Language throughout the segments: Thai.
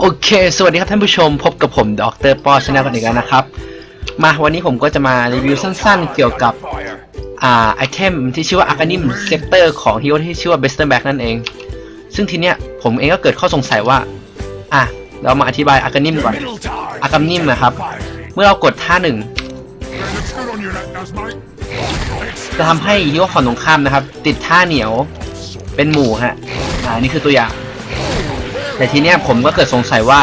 โอเค สวัสดีครับท่านผู้ชม พบกับผมดรปอชนะกันอีกแล้วนะครับ มาวันนี้ผมก็จะมารีวิวสั้นๆ เกี่ยวกับอ่าไอเทมที่ชื่อว่า Arcanim Scepter ของฮีโร่ที่ชื่อว่า b e s t e r Back นั่นเอง ซึ่งทีเนี้ยผมเองก็เกิดข้อสงสัยว่า อะ เรามาอธิบาย Arcanim ก่อน Arcanim นะครับ เมื่อเรากดท่าหนึ่งจะทำให้ฮีโร่ฝั่งตรงข้ามนะครับ ติดท่าเหนียวเป็นหมู่ฮะ อ่านี่คือตัวอย่าง แต่ทีเนี้ยผมก็เกิดสงสัยว่า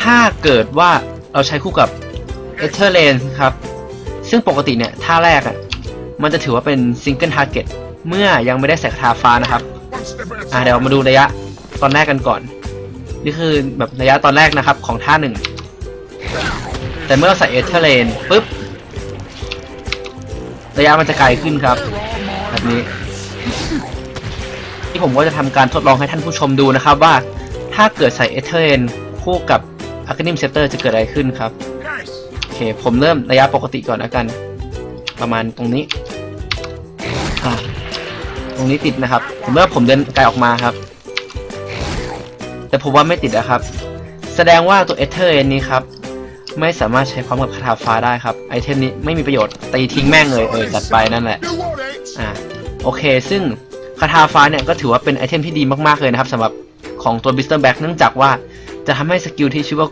ถ้าเกิดว่าเราใช้คู่กับเอเธอร์เลนครับ ซึ่งปกติเนี่ยท่าแรกอะ่ะ มันจะถือว่าเป็นซิงเกิลทาร์เก็ตเมื่อยังไม่ได้ใส่คาถาฟ้านะครับ อ่าเดี๋ยวมาดูระยะตอนแรกกันก่อน นี่คือแบบระยะตอนแรกนะครับของท่าหนึ่ง แต่เมื่อเราใส่เอเธอร์เลนปุ๊บ ระยะมันจะไกลขึ้นครับ แบบนี้ ที่ผมก็จะทำการทดลองให้ท่านผู้ชมดูนะครับว่าถ้าเกิดใส่เอเธอร์เลนคู่กับ a r c a n i m Scepter จะเกิดอะไรขึ้นครับ โอเค ผมเริ่มระยะปกติก่อนแล้วกัน ประมาณตรงนี้ ตรงนี้ติดนะครับผมเมื่อผมเดินไกลออกมาครับ แต่ผมว่าไม่ติดนะครับ แสดงว่าตัวเอเธอร์นี้ครับ ไม่สามารถใช้พร้อมกับคาถาฟ้าได้ครับ ไอเทมนี้ไม่มีประโยชน์ตีทิ้งแม่งเลยเออจัดไปนั่นแหละ อ่า โอเค ซึ่ง คาถาฟ้าเนี่ยก็ถือว่าเป็นไอเทมที่ดีมากๆเลยนะครับสำหรับของตัว b ิสเตอร์แบ็กเนื่องจากว่าจะทำให้สกิลที่ชื่อว่า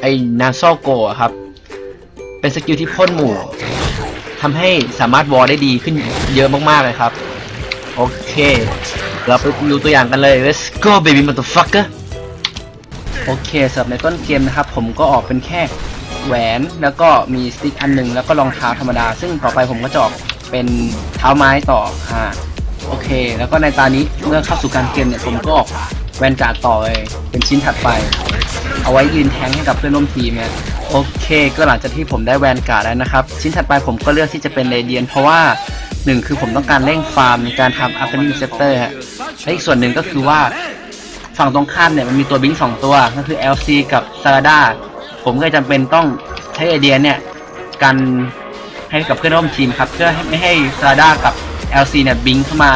ไอนาซอโกะครับเป็นสกิลที่พ่นหมู่ทำให้สามารถวอลได้ดีขึ้นเยอะมากๆเลยครับ โอเค เราไปดูตัวอย่างกันเลย let's go baby motherfucker โอเคสำหรับในต้นเกมนะครับ ผมก็ออกเป็นแค่แหวนแล้วก็มีสติ๊กอันหนึ่งแล้วก็รองเท้าธรรมดา ซึ่งต่อไปผมก็จะออกเป็นเท้าไม้ต่ออ่า โอเค แล้วก็ในตานี้เมื่อเข้าสู่การเกมเนี่ยผมก็ออกแวนการ์ดต่อเลยเป็นชิ้นถัดไป เอาไว้ยืนแทงให้กับเพื่อนร่วมทีมเนี่ยโอเค ก็หลังจากที่ผมได้แวนการ์ดแล้วนะครับ ชิ้นถัดไปผมก็เลือกที่จะเป็นเรเดียน เพราะว่าหนึ่งคือผมต้องการเร่งฟาร์มในการทำอัพเปอร์นิเซปเตอร์ฮะและอีกส่วนหนึ่งก็คือว่าฝั่งตรงข้ามเนี่ยมันมีตัวบิงสองตัวก็คือ LC กับซา r ดาผมก็จำเป็นต้องใช้ไอเดียเนี่ยกันให้กับเพื่อนร่วมทีมครับ เพื่อไม่ให้ซา r ดากับ LC เนี่ยบิงเข้ามา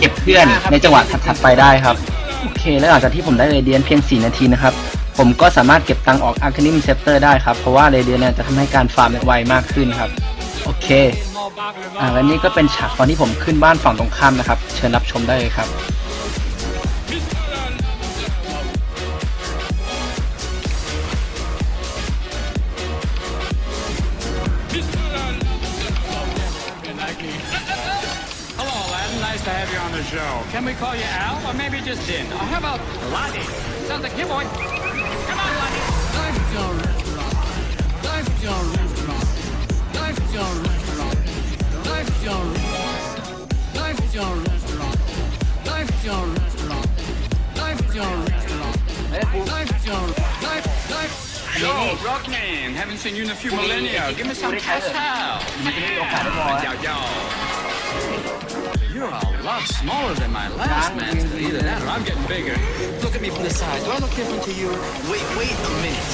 เก็บเพื่อนในจังหวะถัดๆไปได้ครับโอเค แล้วหลังจากที่ผมได้เรเดียนเพียง 4 นาทีนะครับ ผมก็สามารถเก็บตังค์ออกอาร์คานิมเซปเตอร์ได้ครับ เพราะว่าเรเดียนเนี่ยจะทำให้การฟาร์มเนี่ยไวมากขึ้นครับ โอเค อ่าและนี่ก็เป็นฉากตอนที่ผมขึ้นบ้านฝั่งตรงข้ามนะครับ เชิญรับชมได้เลยครับ to have you on the show. Can we call you Al, or maybe just Din? Or how about Lottie? Sounds like you, boy. Come on, Lottie. Life Jar Restaurant. Life Jar Restaurant. Life Jar Restaurant. Life Jar Restaurant. Life Jar Restaurant. Life Jar Restaurant. Life Jar Restaurant. Life Jar. Life. Life. Yo, Rockman. Haven't seen you in a few millennia. Give me some cash out. Yo, yo. You're a lot smaller than my last man. Either that or I'm getting bigger. Look at me from the side. Do I look different to you? Wait, wait a minute.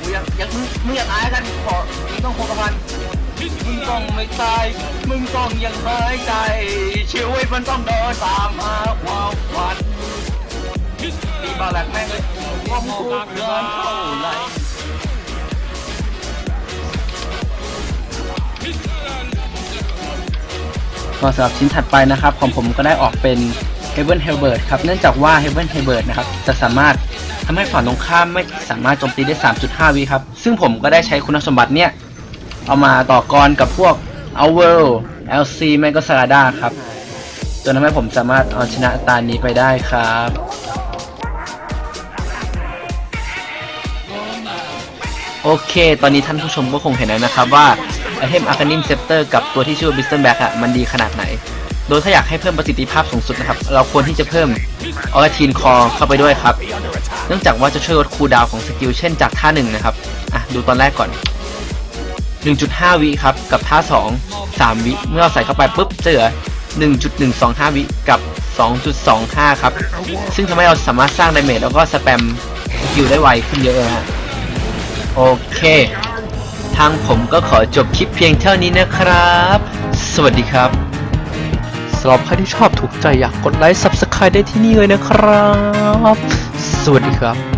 มึงอยากอยากมึงมึงอยากอายกันขอมึงต้องคงกระพันมึงต้องไม่ตาย มึงต้องยังหายใจชีวิตมันต้องเดินตามหาความฝันตีบาแหลกแม่งเลยว่ามึงกูเกินเท่าไหร่ ก็สำหรับชิ้นถัดไปนะครับของผมก็ได้ออกเป็น Heaven Helbert ครับเนื่องจากว่า Heaven Helbert นะครับจะสามารถทำให้ฝั่งตรงข้ามไม่สามารถโจมตีได้ 3.5 วิครับ ซึ่งผมก็ได้ใช้คุณสมบัติเนี่ย เอามาต่อกรกับพวก o w e r LC ไม่ก็ s a r a d a ครับจนทำให้ผมสามารถเอาชนะตานี้ไปได้ครับโอเค ตอนนี้ท่านผู้ชมก็คงเห็นแล้วนะครับว่า ไอเทม Arcanim Scepter กับตัวที่ชื่อว่า b i s t o n Back อะมันดีขนาดไหน โดยถ้าอยากให้เพิ่มประสิทธิภาพสูงสุดนะครับ เราควรที่จะเพิ่มออ t ทีนคอเข้าไปด้วยครับ เนื่องจากว่าจะช่วยลดคูลดาวของสกิลเช่นจากท่าหนึ่งนะครับ อะ ดูตอนแรกก่อน 1.5 วิครับ กับท่า 2 3 วิ เมื่อเราใส่เข้าไปปุ๊บจะเหลือ1.125 วิกับ 2.25 ครับ ซึ่งทำให้เราสามารถสร้างดาเมจแล้วก็สแปมสกิลได้ไวขึ้นเยอะเลยฮะโอเค ทางผมก็ขอจบคลิปเพียงเท่านี้นะครับ สวัสดีครับสำหรับใครที่ชอบถูกใจอยากกดไลค์ Subscribe ได้ที่นี่เลยนะครับ สวัสดีครับ